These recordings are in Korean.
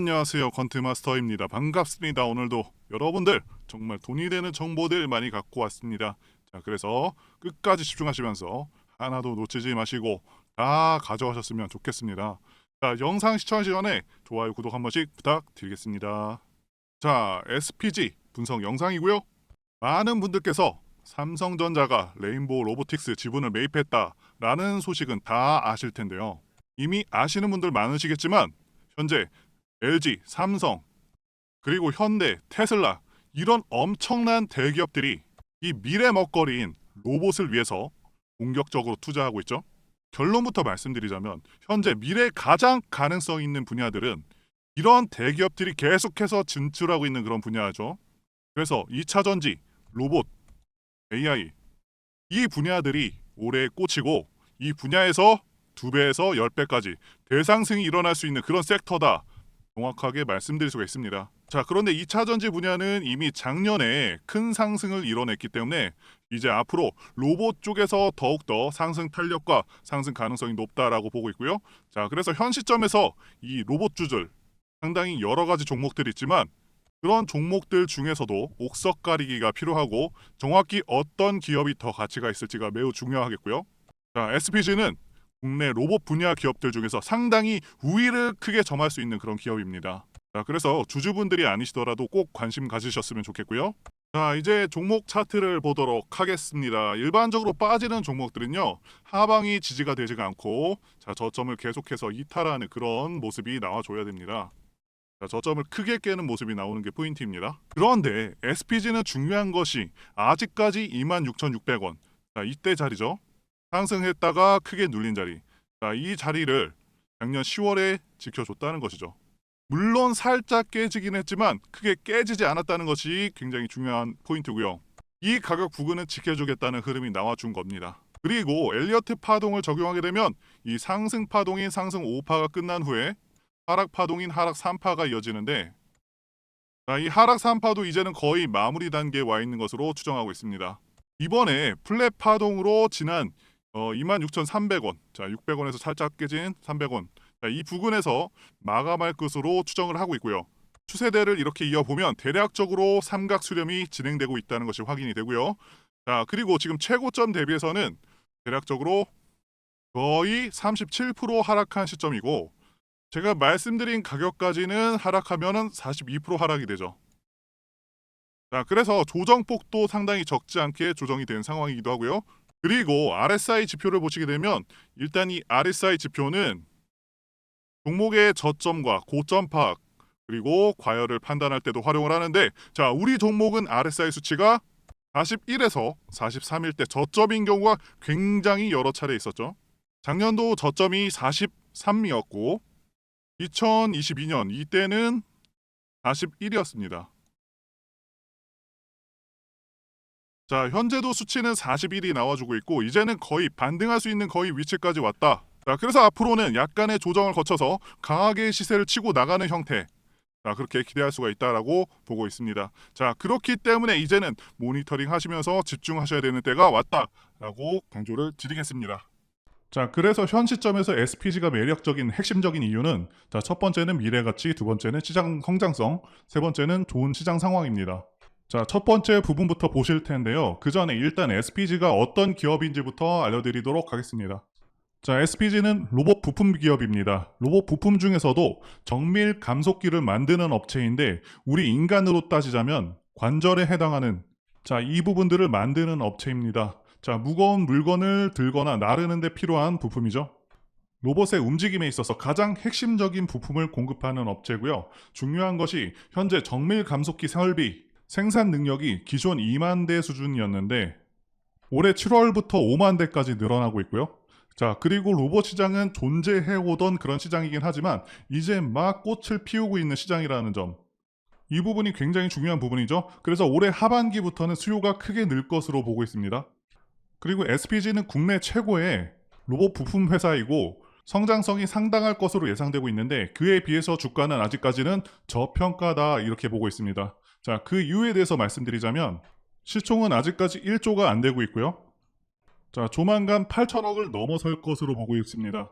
안녕하세요. 건트마스터입니다. 반갑습니다. 오늘도 여러분들 정말 돈이 되는 정보들 많이 갖고 왔습니다. 자 그래서 끝까지 집중하시면서 하나도 놓치지 마시고 다 가져가셨으면 좋겠습니다. 자 영상 시청하시기 전에 좋아요 구독 한 번씩 부탁드리겠습니다. 자 SPG 분석 영상이고요. 많은 분들께서 삼성전자가 레인보우 로보틱스 지분을 매입했다라는 소식은 다 아실 텐데요. 이미 아시는 분들 많으시겠지만 현재 LG, 삼성, 그리고 현대, 테슬라 이런 엄청난 대기업들이 이 미래 먹거리인 로봇을 위해서 공격적으로 투자하고 있죠. 결론부터 말씀드리자면 현재 미래 가장 가능성 있는 분야들은 이런 대기업들이 계속해서 진출하고 있는 그런 분야죠. 그래서 2차 전지, 로봇, AI 이 분야들이 올해 꽂히고 이 분야에서 두 배에서 열 배까지 대상승이 일어날 수 있는 그런 섹터다. 정확하게 말씀드릴 수가 있습니다. 자, 그런데 2차 전지 분야는 이미 작년에 큰 상승을 이뤄냈기 때문에 이제 앞으로 로봇 쪽에서 더욱더 상승 탄력과 상승 가능성이 높다라고 보고 있고요. 자, 그래서 현 시점에서 이 로봇 주들 상당히 여러 가지 종목들이 있지만 그런 종목들 중에서도 옥석 가리기가 필요하고 정확히 어떤 기업이 더 가치가 있을지가 매우 중요하겠고요. 자, SPG는 국내 로봇 분야 기업들 중에서 상당히 우위를 크게 점할 수 있는 그런 기업입니다. 자, 그래서 주주분들이 아니시더라도 꼭 관심 가지셨으면 좋겠고요. 자, 이제 종목 차트를 보도록 하겠습니다. 일반적으로 빠지는 종목들은요, 하방이 지지가 되지가 않고, 자, 저점을 계속해서 이탈하는 그런 모습이 나와줘야 됩니다. 자, 저점을 크게 깨는 모습이 나오는 게 포인트입니다. 그런데 SPG는 중요한 것이 아직까지 26,600원. 자, 이때 자리죠. 상승했다가 크게 눌린 자리. 자, 이 자리를 작년 10월에 지켜줬다는 것이죠. 물론 살짝 깨지긴 했지만 크게 깨지지 않았다는 것이 굉장히 중요한 포인트고요. 이 가격 부근은 지켜주겠다는 흐름이 나와준 겁니다. 그리고 엘리어트 파동을 적용하게 되면 이 상승 파동인 상승 5파가 끝난 후에 하락 파동인 하락 3파가 이어지는데 자, 이 하락 3파도 이제는 거의 마무리 단계에 와 있는 것으로 추정하고 있습니다. 이번에 플랫 파동으로 지난 어, 26,300원, 자 600원에서 살짝 깨진 300원, 자, 이 부근에서 마감할 것으로 추정을 하고 있고요. 추세대를 이렇게 이어보면 대략적으로 삼각 수렴이 진행되고 있다는 것이 확인이 되고요. 자 그리고 지금 최고점 대비해서는 대략적으로 거의 37% 하락한 시점이고 제가 말씀드린 가격까지는 하락하면은 42% 하락이 되죠. 자 그래서 조정폭도 상당히 적지 않게 조정이 된 상황이기도 하고요. 그리고 RSI 지표를 보시게 되면 일단 이 RSI 지표는 종목의 저점과 고점 파악 그리고 과열을 판단할 때도 활용을 하는데 자 우리 종목은 RSI 수치가 41에서 43일 때 저점인 경우가 굉장히 여러 차례 있었죠. 작년도 저점이 43이었고 2022년 이때는 41이었습니다. 자, 현재도 수치는 41이 나와주고 있고 이제는 거의 반등할 수 있는 거의 위치까지 왔다. 자, 그래서 앞으로는 약간의 조정을 거쳐서 강하게 시세를 치고 나가는 형태. 자, 그렇게 기대할 수가 있다라고 보고 있습니다. 자, 그렇기 때문에 이제는 모니터링 하시면서 집중하셔야 되는 때가 왔다라고 강조를 드리겠습니다. 자, 그래서 현 시점에서 SPG가 매력적인 핵심적인 이유는 자, 첫 번째는 미래 가치, 두 번째는 시장 성장성, 세 번째는 좋은 시장 상황입니다. 자, 첫 번째 부분부터 보실 텐데요. 그 전에 일단 SPG가 어떤 기업인지부터 알려드리도록 하겠습니다. 자, SPG는 로봇 부품 기업입니다. 로봇 부품 중에서도 정밀 감속기를 만드는 업체인데 우리 인간으로 따지자면 관절에 해당하는 자, 이 부분들을 만드는 업체입니다. 자, 무거운 물건을 들거나 나르는 데 필요한 부품이죠. 로봇의 움직임에 있어서 가장 핵심적인 부품을 공급하는 업체고요. 중요한 것이 현재 정밀 감속기 설비 생산 능력이 기존 2만 대 수준이었는데 올해 7월부터 5만 대까지 늘어나고 있고요. 자, 그리고 로봇 시장은 존재해 오던 그런 시장이긴 하지만 이제 막 꽃을 피우고 있는 시장이라는 점. 이 부분이 굉장히 중요한 부분이죠. 그래서 올해 하반기부터는 수요가 크게 늘 것으로 보고 있습니다. 그리고 SPG는 국내 최고의 로봇 부품 회사이고 성장성이 상당할 것으로 예상되고 있는데 그에 비해서 주가는 아직까지는 저평가다 이렇게 보고 있습니다. 자, 그 이유에 대해서 말씀드리자면 시총은 아직까지 1조가 안 되고 있고요. 자, 조만간 8천억을 넘어설 것으로 보고 있습니다.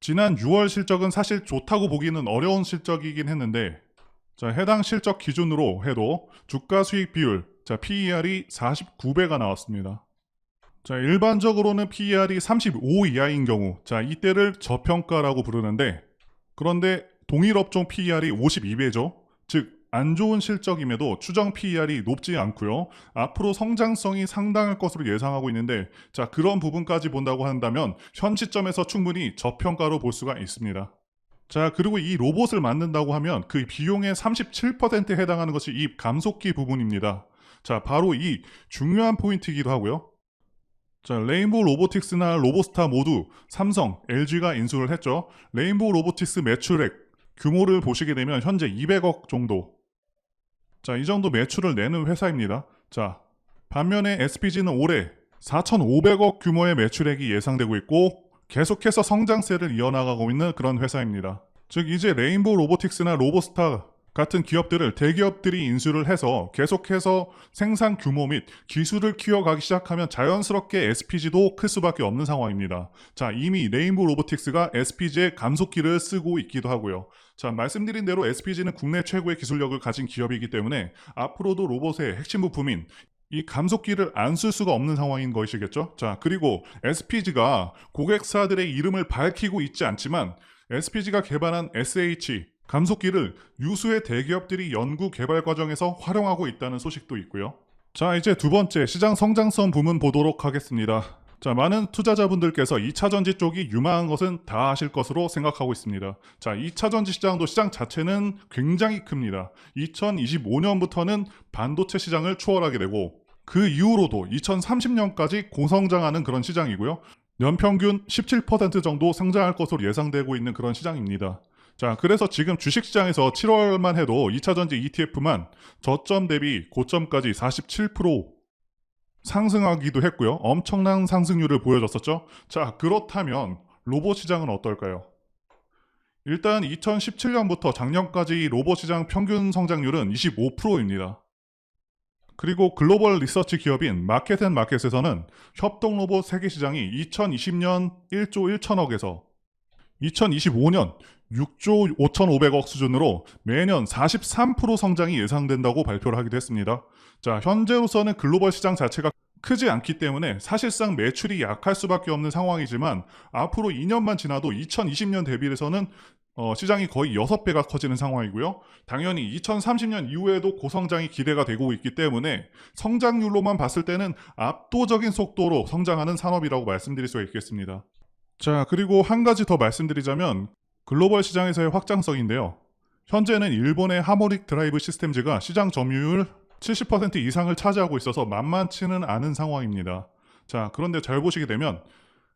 지난 6월 실적은 사실 좋다고 보기는 어려운 실적이긴 했는데 자, 해당 실적 기준으로 해도 주가 수익 비율 자, PER이 49배가 나왔습니다. 자, 일반적으로는 PER이 35 이하인 경우 자, 이때를 저평가라고 부르는데 그런데 동일 업종 PER이 52배죠. 즉 안 좋은 실적임에도 추정 PER이 높지 않고요. 앞으로 성장성이 상당할 것으로 예상하고 있는데 자 그런 부분까지 본다고 한다면 현 시점에서 충분히 저평가로 볼 수가 있습니다. 자 그리고 이 로봇을 만든다고 하면 그 비용의 37%에 해당하는 것이 이 감속기 부분입니다. 자 바로 이 중요한 포인트이기도 하고요. 자, 레인보우 로보틱스나 로보스타 모두 삼성, LG가 인수를 했죠. 레인보우 로보틱스 매출액 규모를 보시게 되면 현재 200억 정도. 자, 이 정도 매출을 내는 회사입니다. 자, 반면에 SPG는 올해 4,500억 규모의 매출액이 예상되고 있고 계속해서 성장세를 이어나가고 있는 그런 회사입니다. 즉 이제 레인보우 로보틱스나 로보스타 같은 기업들을 대기업들이 인수를 해서 계속해서 생산 규모 및 기술을 키워가기 시작하면 자연스럽게 SPG도 클 수밖에 없는 상황입니다. 자, 이미 레인보우 로보틱스가 SPG의 감속기를 쓰고 있기도 하고요. 자, 말씀드린 대로 SPG는 국내 최고의 기술력을 가진 기업이기 때문에 앞으로도 로봇의 핵심 부품인 이 감속기를 안 쓸 수가 없는 상황인 것이겠죠. 자, 그리고 SPG가 고객사들의 이름을 밝히고 있지 않지만 SPG가 개발한 SH 감속기를 유수의 대기업들이 연구 개발 과정에서 활용하고 있다는 소식도 있고요. 자, 이제 두 번째 시장 성장성 부문 보도록 하겠습니다. 자, 많은 투자자분들께서 2차 전지 쪽이 유망한 것은 다 아실 것으로 생각하고 있습니다. 자, 2차 전지 시장도 시장 자체는 굉장히 큽니다. 2025년부터는 반도체 시장을 추월하게 되고 그 이후로도 2030년까지 고성장하는 그런 시장이고요. 연평균 17% 정도 성장할 것으로 예상되고 있는 그런 시장입니다. 자, 그래서 지금 주식시장에서 7월만 해도 2차전지 ETF만 저점 대비 고점까지 47% 상승하기도 했고요. 엄청난 상승률을 보여줬었죠. 자, 그렇다면 로봇 시장은 어떨까요? 일단 2017년부터 작년까지 로봇 시장 평균 성장률은 25%입니다. 그리고 글로벌 리서치 기업인 마켓앤마켓에서는 협동 로봇 세계 시장이 2020년 1조 1천억에서 2025년 6조 5,500억 수준으로 매년 43% 성장이 예상된다고 발표를 하기도 했습니다. 자, 현재로서는 글로벌 시장 자체가 크지 않기 때문에 사실상 매출이 약할 수밖에 없는 상황이지만 앞으로 2년만 지나도 2020년 대비해서는 어, 시장이 거의 6배가 커지는 상황이고요. 당연히 2030년 이후에도 고성장이 기대가 되고 있기 때문에 성장률로만 봤을 때는 압도적인 속도로 성장하는 산업이라고 말씀드릴 수가 있겠습니다. 자, 그리고 한 가지 더 말씀드리자면 글로벌 시장에서의 확장성인데요. 현재는 일본의 하모닉 드라이브 시스템즈가 시장 점유율 70% 이상을 차지하고 있어서 만만치는 않은 상황입니다. 자, 그런데 잘 보시게 되면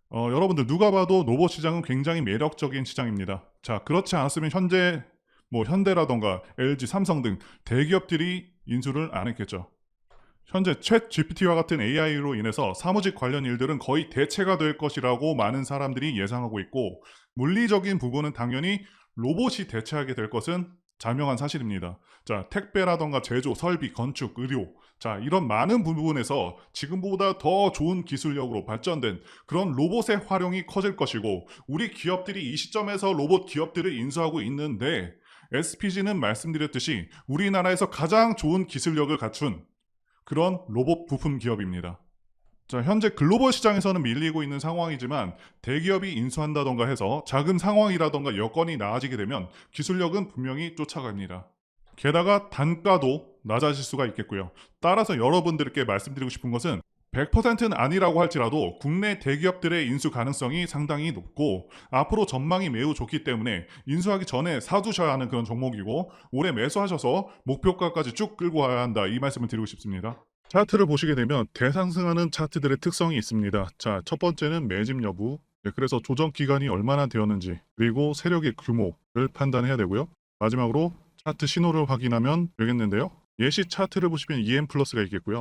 어, 여러분들 누가 봐도 로봇 시장은 굉장히 매력적인 시장입니다. 자, 그렇지 않았으면 현재 뭐 현대라던가 LG, 삼성 등 대기업들이 인수를 안 했겠죠. 현재 챗 GPT와 같은 AI로 인해서 사무직 관련 일들은 거의 대체가 될 것이라고 많은 사람들이 예상하고 있고 물리적인 부분은 당연히 로봇이 대체하게 될 것은 자명한 사실입니다. 자, 택배라던가 제조, 설비, 건축, 의료. 자, 이런 많은 부분에서 지금보다 더 좋은 기술력으로 발전된 그런 로봇의 활용이 커질 것이고 우리 기업들이 이 시점에서 로봇 기업들을 인수하고 있는데 SPG는 말씀드렸듯이 우리나라에서 가장 좋은 기술력을 갖춘 그런 로봇 부품 기업입니다. 자, 현재 글로벌 시장에서는 밀리고 있는 상황이지만 대기업이 인수한다던가 해서 자금 상황이라던가 여건이 나아지게 되면 기술력은 분명히 쫓아갑니다. 게다가 단가도 낮아질 수가 있겠고요. 따라서 여러분들께 말씀드리고 싶은 것은 100%는 아니라고 할지라도 국내 대기업들의 인수 가능성이 상당히 높고 앞으로 전망이 매우 좋기 때문에 인수하기 전에 사두셔야 하는 그런 종목이고 올해 매수하셔서 목표가까지 쭉 끌고 와야 한다 이 말씀을 드리고 싶습니다. 차트를 보시게 되면 대상승하는 차트들의 특성이 있습니다. 자, 첫 번째는 매집 여부. 네, 그래서 조정 기간이 얼마나 되었는지 그리고 세력의 규모를 판단해야 되고요. 마지막으로 차트 신호를 확인하면 되겠는데요. 예시 차트를 보시면 EM 플러스가 있겠고요.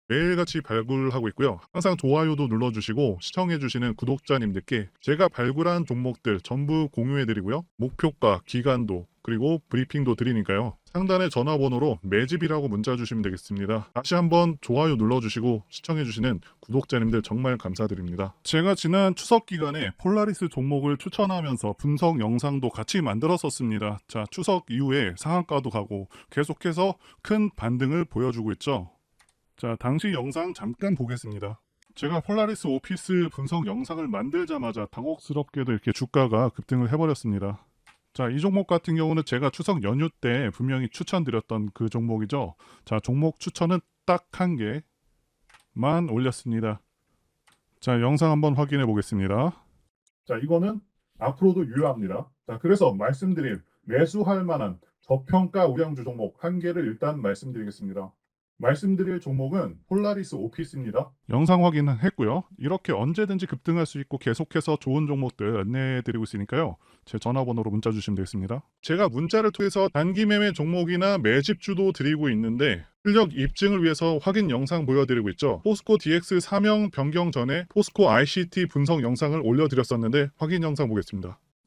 매일같이 발굴하고 있고요. 항상 좋아요도 눌러주시고 시청해주시는 구독자님들께 제가 발굴한 종목들 전부 공유해드리고요. 목표가, 기간도 그리고 브리핑도 드리니까요. 상단의 전화번호로 매집이라고 문자 주시면 되겠습니다. 다시 한번 좋아요 눌러주시고 시청해주시는 구독자님들 정말 감사드립니다. 제가 지난 추석 기간에 폴라리스 종목을 추천하면서 분석 영상도 같이 만들었었습니다. 자, 추석 이후에 상한가도 가고 계속해서 큰 반등을 보여주고 있죠. 자, 당시 영상 잠깐 보겠습니다. 제가 폴라리스 오피스 분석 영상을 만들자마자 당혹스럽게도 이렇게 주가가 급등을 해버렸습니다. 자, 이 종목 같은 경우는 제가 추석 연휴 때 분명히 추천드렸던 그 종목이죠. 자, 종목 추천은 딱 한 개만 올렸습니다. 자, 영상 한번 확인해 보겠습니다. 자, 이거는 앞으로도 유효합니다. 자, 그래서 말씀드린 매수할 만한 저평가 우량주 종목 한 개를 일단 말씀드리겠습니다. 말씀드릴 종목은 폴라리스 오피스입니다. 영상 확인은 했고요. 이렇게 언제든지 급등할 수 있고 계속해서 좋은 종목들 안내해드리고 있으니까요. 제 전화번호로 문자 주시면 되겠습니다. 제가 문자를 통해서 단기 매매 종목이나 매집주도 드리고 있는데 실력 입증을 위해서 확인 영상 보여드리고 있죠. 포스코 DX 사명 변경 전에 포스코 ICT 분석 영상을 올려드렸었는데 확인 영상 보겠습니다.